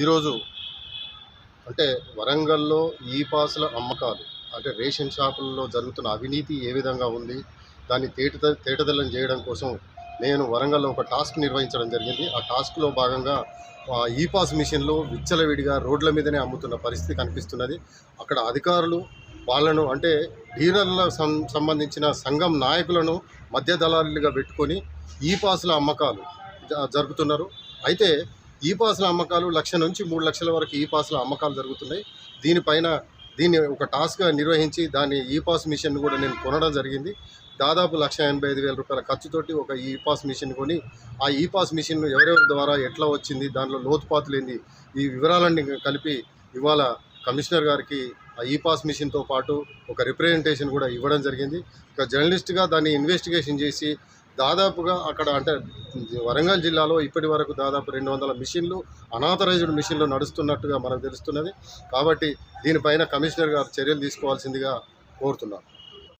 ఈరోజు అంటే వరంగల్లో ఈ పాసుల అమ్మకాలు అంటే రేషన్ షాపుల్లో జరుగుతున్న అవినీతి ఏ విధంగా ఉంది దాన్ని తేట తేటదల్లం చేయడం కోసం నేను వరంగల్లో ఒక టాస్క్ నిర్వహించడం జరిగింది. ఆ టాస్క్లో భాగంగా ఈ పాస్ మిషన్లు విచ్చలవిడిగా రోడ్ల మీదనే అమ్ముతున్న పరిస్థితి కనిపిస్తున్నది. అక్కడ అధికారులు వాళ్ళను అంటే డీలర్ల సం సంబంధించిన సంఘం నాయకులను మధ్య దళారులుగా పెట్టుకొని ఈ పాసుల అమ్మకాలు జ- జరుపుతున్నారు. అయితే ఈ పాసుల అమ్మకాలు లక్ష నుంచి మూడు లక్షల వరకు ఈ పాసుల అమ్మకాలు జరుగుతున్నాయి. దీనిపైన దీన్ని ఒక టాస్క్గా నిర్వహించి దాని ఈ పాస్ మిషన్ కూడా నేను కొనడం జరిగింది. దాదాపు లక్ష ఎనభై ఐదు వేల రూపాయల ఖర్చుతోటి ఒక ఈ పాస్ మిషన్ కొని ఆ ఈ పాస్ మిషన్ ఎవరెవరి ద్వారా ఎట్లా వచ్చింది దానిలో లోతుపాతులేంది ఈ వివరాలన్నీ కలిపి ఇవాళ కమిషనర్ గారికి ఆ ఈ పాస్ మిషన్తో పాటు ఒక రిప్రజెంటేషన్ కూడా ఇవ్వడం జరిగింది. ఒక జర్నలిస్ట్గా దాన్ని ఇన్వెస్టిగేషన్ చేసి దాదాపుగా అక్కడ అంటే వరంగల్ జిల్లాలో ఇప్పటి వరకు దాదాపు రెండు వందల మిషన్లు అనాథరైజ్డ్ మిషన్లు నడుస్తున్నట్టుగా మనకు తెలుస్తున్నది. కాబట్టి దీనిపైన కమిషనర్ గారు చర్యలు తీసుకోవాల్సిందిగా కోరుతున్నాను.